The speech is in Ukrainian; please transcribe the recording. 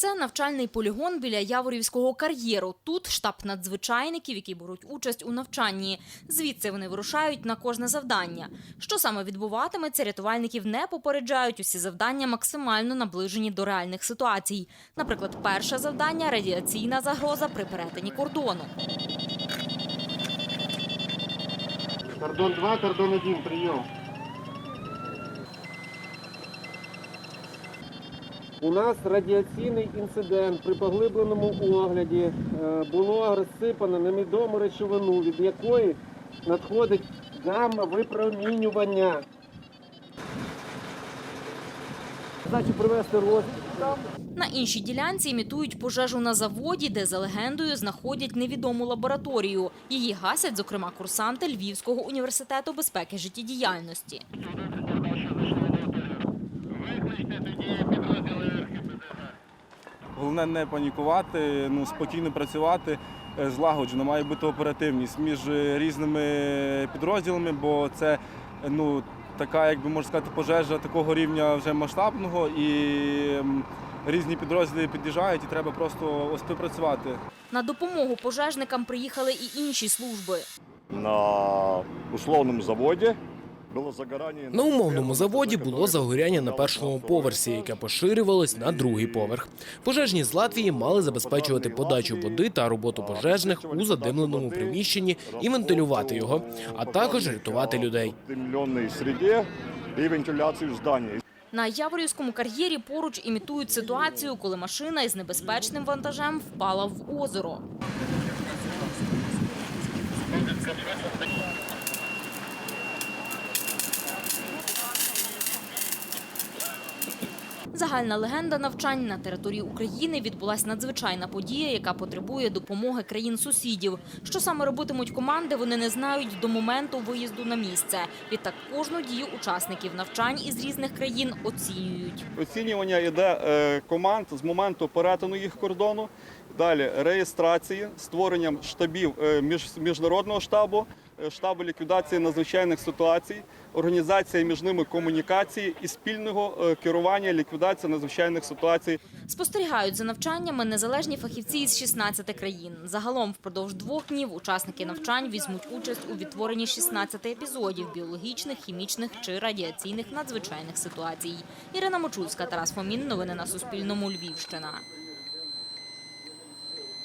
Це навчальний полігон біля Яворівського кар'єру. Тут штаб надзвичайників, які беруть участь у навчанні. Звідси вони вирушають на кожне завдання. Що саме відбуватиметься, рятувальників не попереджають. Усі завдання максимально наближені до реальних ситуацій. Наприклад, перше завдання радіаційна загроза при перетині кордону. Кордон 2, кордон 1, прием. У нас радіаційний інцидент при поглибленому огляді е, було розсипано невідому речовину, від якої надходить гамма випромінювання. Задачу привести розвідку. На іншій ділянці імітують пожежу на заводі, де за легендою знаходять невідому лабораторію. Її гасять, зокрема, курсанти Львівського університету безпеки життєдіяльності. Головне не панікувати, ну спокійно працювати, е, злагоджено. Має бути оперативність між е, різними підрозділами, бо це ну така, як би можна сказати, пожежа такого рівня вже масштабного, і різні підрозділи під'їжджають, і треба просто співпрацювати. На допомогу пожежникам приїхали і інші служби. на условному заводі. На умовному заводі було загоряння на першому поверсі, яке поширювалось на другий поверх. Пожежні з Латвії мали забезпечувати подачу води та роботу пожежних у задимленому приміщенні і вентилювати його, а також рятувати людей. І вентиляцію здання. На Яворівському кар'єрі поруч імітують ситуацію, коли машина із небезпечним вантажем впала в озеро. Загальна легенда навчань на території України відбулася надзвичайна подія, яка потребує допомоги країн-сусідів. Що саме робитимуть команди, вони не знають до моменту виїзду на місце. Відтак кожну дію учасників навчань із різних країн оцінюють. Оцінювання йде е, команд з моменту перетину їх кордону. Далі реєстрації, створенням штабів е, міжнародного штабу, штабу ліквідації надзвичайних ситуацій, організація між ними комунікації і спільного е, керування ліквідації надзвичайних ситуацій. Спостерігають за навчаннями незалежні фахівці із 16 країн. Загалом впродовж двох днів учасники навчань візьмуть участь у відтворенні 16 епізодів біологічних, хімічних чи радіаційних надзвичайних ситуацій. Ірина Мочульська, Тарас Фомін. Новини на Суспільному. Львівщина.